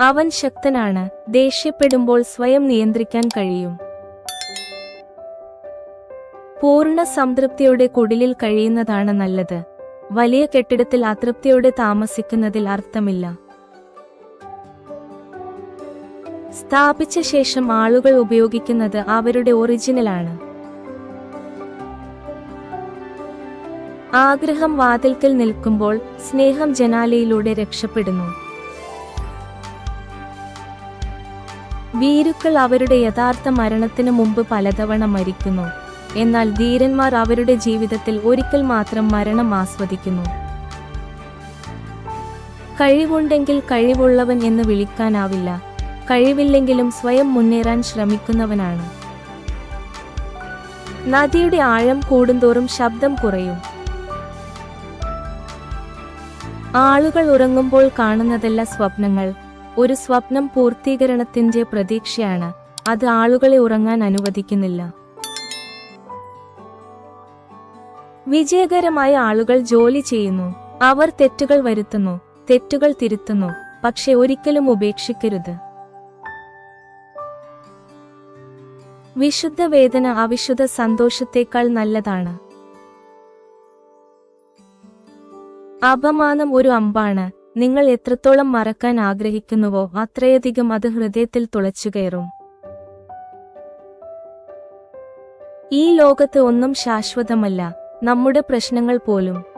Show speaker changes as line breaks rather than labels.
അവൻ ശക്തനാണ് ദേഷ്യപ്പെടുമ്പോൾ സ്വയം നിയന്ത്രിക്കാൻ കഴിയും. പൂർണ സംതൃപ്തിയോടെ കുടിലിൽ കഴിയുന്നതാണ് നല്ലത്. വലിയ കെട്ടിടത്തിൽ അതൃപ്തിയോടെ താമസിക്കുന്നതിൽ അർത്ഥമില്ല. സ്ഥാപിച്ച ശേഷം ആളുകൾ ഉപയോഗിക്കുന്നത് അവരുടെ ഒറിജിനലാണ്. ആഗ്രഹം വാതിൽക്കൽ നിൽക്കുമ്പോൾ സ്നേഹം ജനാലയിലൂടെ രക്ഷപ്പെടുന്നു. വീരുക്കൾ അവരുടെ യഥാർത്ഥ മരണത്തിനു മുമ്പ് പലതവണ മരിക്കുന്നു. എന്നാൽ ധീരന്മാർ അവരുടെ ജീവിതത്തിൽ ഒരിക്കൽ മാത്രം മരണം ആസ്വദിക്കുന്നു. കഴിവുണ്ടെങ്കിൽ കഴിവുള്ളവൻ എന്ന് വിളിക്കാനാവില്ല. കഴിവില്ലെങ്കിലും സ്വയം മുന്നേറാൻ ശ്രമിക്കുന്നവനാണ്. നദിയുടെ ആഴം കൂടുന്തോറും ശബ്ദം കുറയും. ആളുകൾ ഉറങ്ങുമ്പോൾ കാണുന്നതല്ല സ്വപ്നങ്ങൾ. ഒരു സ്വപ്നം പൂർത്തീകരണത്തിന്റെ പ്രതീക്ഷയാണ്. അത് ആളുകളെ ഉറങ്ങാൻ അനുവദിക്കുന്നില്ല. വിജയകരമായ ആളുകൾ ജോലി ചെയ്യുന്നു. അവർ തെറ്റുകൾ വരുത്തുന്നു തെറ്റുകൾ തിരുത്തുന്നു പക്ഷെ ഒരിക്കലും ഉപേക്ഷിക്കരുത്. വിശുദ്ധ വേദന അവിശുദ്ധ സന്തോഷത്തേക്കാൾ നല്ലതാണ്. അപമാനം ഒരു അമ്പാണ്. നിങ്ങൾ എത്രത്തോളം മറക്കാൻ ആഗ്രഹിക്കുന്നുവോ അത്രയധികം അത് ഹൃദയത്തിൽ തുളച്ചുകയറും ഈ ലോകത്ത് ഒന്നും ശാശ്വതമല്ല. നമ്മുടെ പ്രശ്നങ്ങൾ പോലും.